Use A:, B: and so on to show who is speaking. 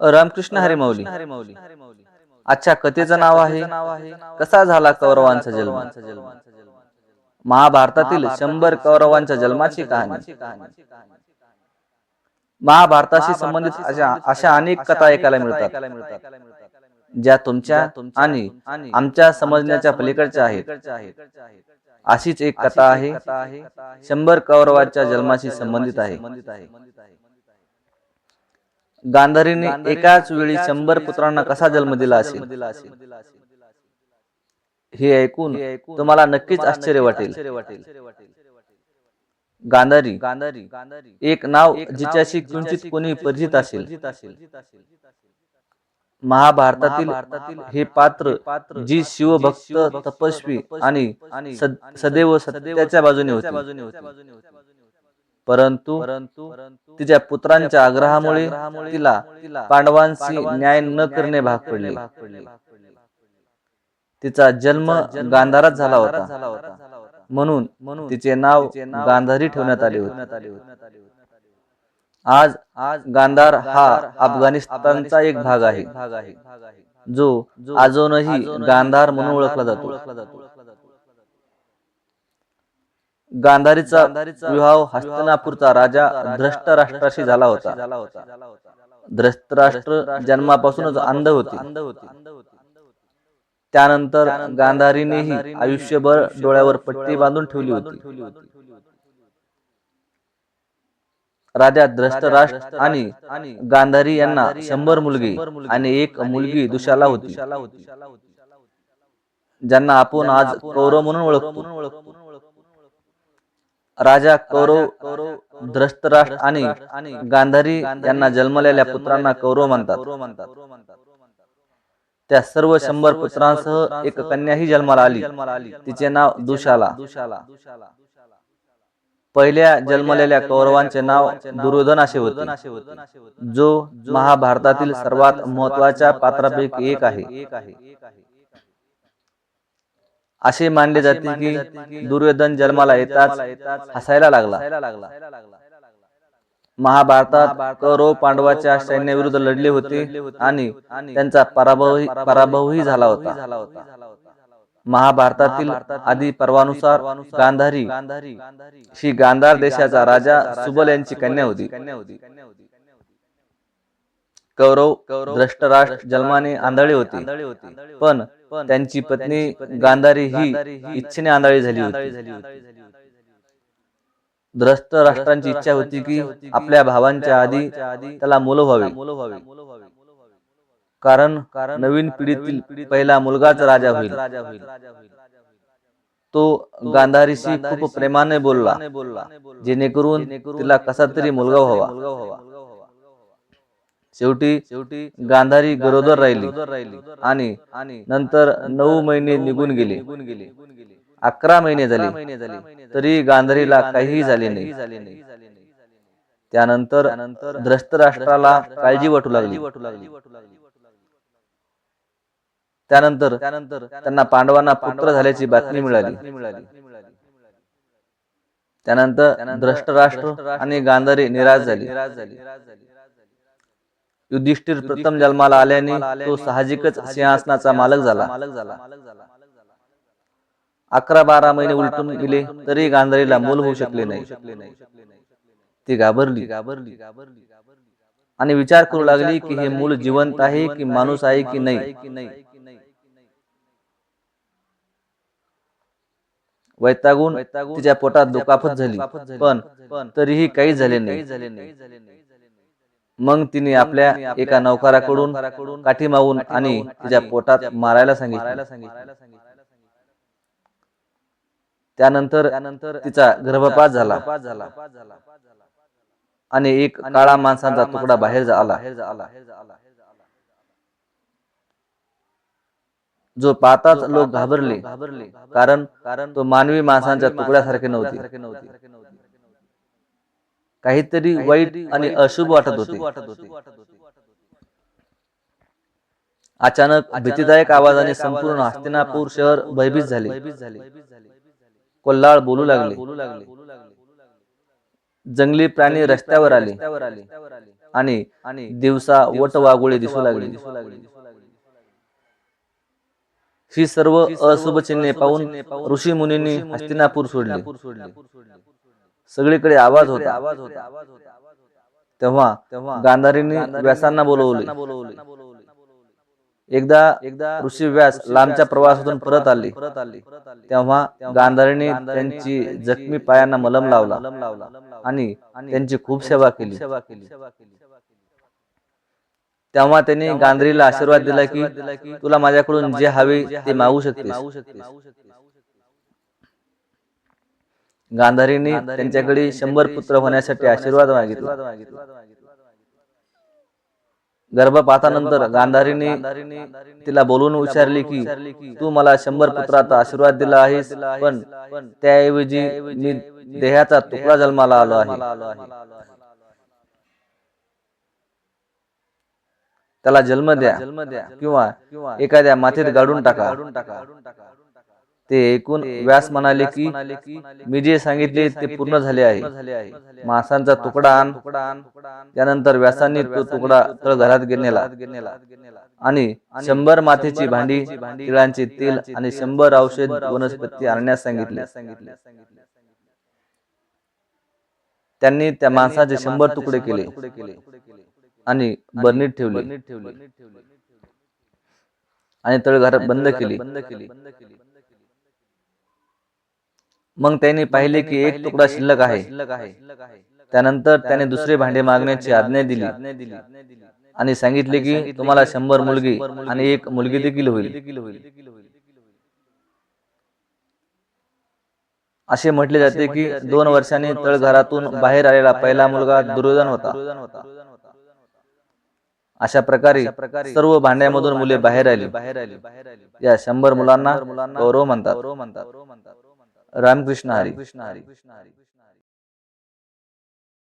A: रामकृष्ण हरी माऊली. अच्छा कथेचं नाव आहे. कसा झाला कौरवांचा जन्म? महाभारतातील शंभर कौरवांच्या जन्माची कहाणी. महाभारताशी संबंधित अशा अशा अनेक कथा ऐकायला मिळतात. ज्या तुमच्या आणि आमच्या समजण्याच्या पलीकडच्या आहेत. अशीच एक कथा आहे. शंभर कौरवाच्या जन्माशी संबंधित आहे. गांधारीने एकाच वेळी शंभर पुत्रांना कसा जन्म दिला असेल? हे ऐकून तुम्हाला नक्कीच आश्चर्य वाटेल. गांधारी गांधारी एक नाव जिच्याशी किंचित कोणी परिचित असेल. महाभारतातील हे पात्र जी शिवभक्त तपस्वी आणि सद- सदैव सत्याच्या बाजूने होती. परंतु तिच्या पुत्रांच्या आग्रहामुळे तिला पांडवांशी न्याय न करणे भाग पडले. तिचा जन्म गांधारात झाला होता. म्हणून तिचे नाव गांधारी ठेवण्यात आले होते. आज आज गांधार हा अफगाणिस्तानचा एक भाग आहे. जो अजूनही गांधार म्हणून ओळखला जातो. गांधारीचा विवाह हस्तिनापूरचा राजा धृष्टराष्ट्राशी झाला होता. धृष्टराष्ट्र जन्मापासूनच अंध होते. त्यानंतर गांधारीनेही आयुष्यभर डोळ्यावर पट्टी बांधून ठेवली होती. राजा धृष्टराष्ट्र आणि गांधारी यांना शंभर मुलगी आणि एक मुलगी दुशाला होती. ज्यांना आपण आज कौरव म्हणून ओळखतो. राजा कौरव धृष्टराष्ट्र आणि गांधारी यांना जन्मलेल्या पुत्रांना कौरव म्हणतात. त्या सर्व शंभर पुत्रांसह एक कन्याही जन्माला आली. तिचे नाव दुशाला. पहिल्या जन्मलेल्या कौरवांचे नाव दुर्योधन असे होते. जो महाभारतातील सर्वात महत्त्वाच्या पात्रापैकी एक आहे. असे मानले जाते की दुर्योधन जन्माला येताच हसायला लागला. महाभारतात कौरव पांडवाच्या सैन्याविरुद्ध लढले होते आणि त्यांचा पराभव पराभवही झाला होता. महाभारतातील आदी पर्वानुसार गांधारी. ही गांधार देशाचा राजा सुबल यांची कन्या होती. कौरव द्रष्टराष्ट्र जन्माने आंधळी होती. पण त्यांची पत्नी गांधारी ही इच्छेने आंधळी झाली होती. द्रष्ट राष्ट्रांची इच्छा होती की आपल्या भावांच्या आधी त्याला मुलं व्हावी. कारण नवीन पिढीतील पहिला मुलगाच राजा होईल. तो गांधारीशी खूप प्रेमाने बोलला. जेणेकरून तिला कसा तरी मुलगा व्हावा. शेवटी शेवटी गांधारी गरोदर राहिली राहिली आणि नंतर नऊ महिने निघून गेले. निघून गेले अकरा महिने झाले. महिने झाले तरी गांधारीला काहीही झाले नाही. झाले नाही त्यानंतर नंतर धृष्टराष्ट्राला काळजी वाटू लागली. वाटू लागली वाटू लागली त्यानंतर त्यानंतर त्यांना पांडवांना पुत्र झाल्याची बातमी मिळाली. मिळाली त्यानंतर धृष्टराष्ट्र आणि गांधारी निराश झाली निराश झाली. युधिष्ठिर प्रथम जन्माला आल्याने तो साहजिकच सिंहासनाचा मालक झाला. अकरा बारा महिने उलटून गेले तरी गांधारीला मूल होऊ शकले नाही. ती घाबरली. घाबरली. आणि विचार करू लागली की हे मूल जिवंत आहे की माणूस आहे की नाही? वैतागून तिच्या पोटात दुखापत झाली. पण तरीही काही झाले नाही. मग तिने आपल्या एका नौकराकडून काठी मागून आणि तिच्या पोटात मारायला सांगितलं. त्यानंतर त्यानंतर तिचा गर्भपात झाला. आणि एक काळा माणसांचा तुकडा बाहेर आला. जो पाहताच लोक घाबरले कारण कारण तो मानवी माणसांच्या तुकड्यासारखे नव्हते. काहीतरी वाईट आणि अशुभ वाटत होते. अचानक भीतीदायक आवाजाने संपूर्ण हस्तिनापूर शहर भयभीत झाले. कोल्हाळ बोलू लागले. जंगली प्राणी रस्त्यावर आले. आणि दिवसा वट वागुळे दिसू लागली. ही सर्व अशुभ चिन्हे पाहून ऋषी मुनींनी हस्तिनापूर सोडले. सगळीकडे आवाज होता. आवाज होता. तेव्हा तेव्हा गांधारींनी व्यासांना बोलवले. एकदा एकदा ऋषी व्यास लांबच्या प्रवासातून परत आले. परत आले. तेव्हा गांधारीने त्यांची जखमी पायांना मलम लावला. आणि त्यांची खूप सेवा केली सेवा केली. तेव्हा त्यांनी गांधारीला आशीर्वाद दिला की तुला माझ्याकडून जे हवे ते मागू शकते गांधारीने त्यांच्याकडे शंभर पुत्र होण्यासाठी आशीर्वाद मागितला. गर्भपातानंतर गांधारीने तिला बोलून विचारले की तू मला शंभर पुत्राचा आशीर्वाद दिला आहेस पण त्याऐवजी मी देहाचा तुकडा जन्माला आलो आहे. त्याला जन्म द्या जन्म द्या. किंवा एखाद्या मातीत गाडून टाका. ते ऐकून व्यास म्हणाले की मी जे सांगितले ते पूर्ण झाले आहे. मासांचा तुकडा आण. त्यानंतर व्यासांनी तो तुकडा तळघरात नेला आणि शंभर मातीची भांडी तिळांचे तेल आणि शंभर औषध वनस्पती आणण्यास सांगितले. त्यांनी त्या माणसाचे शंभर तुकडे केले. आणि बर्नीत ठेवले. आणि तळघरात बंद केली. मग त्यांनी पाहिले की एक तुकडा शिल्लक आहे. त्यानंतर त्याने दुसरे भांडे मागण्याची आज्ञा दिली. आणि सांगितले की तुम्हाला शंभर मुलगी आणि एक मुलगी देखील होईल. असे म्हटले जाते की दोन वर्षांनी तळघरातून बाहेर आलेला पहिला मुलगा दुर्योधन होता. अशा प्रकारे सर्व भांड्यामधून मुले बाहेर आली. बाहेर आली. या शंभर मुलांना गौरव म्हणतात. रामकृष्ण हरी. कृष्ण हरी कृष्ण हरी.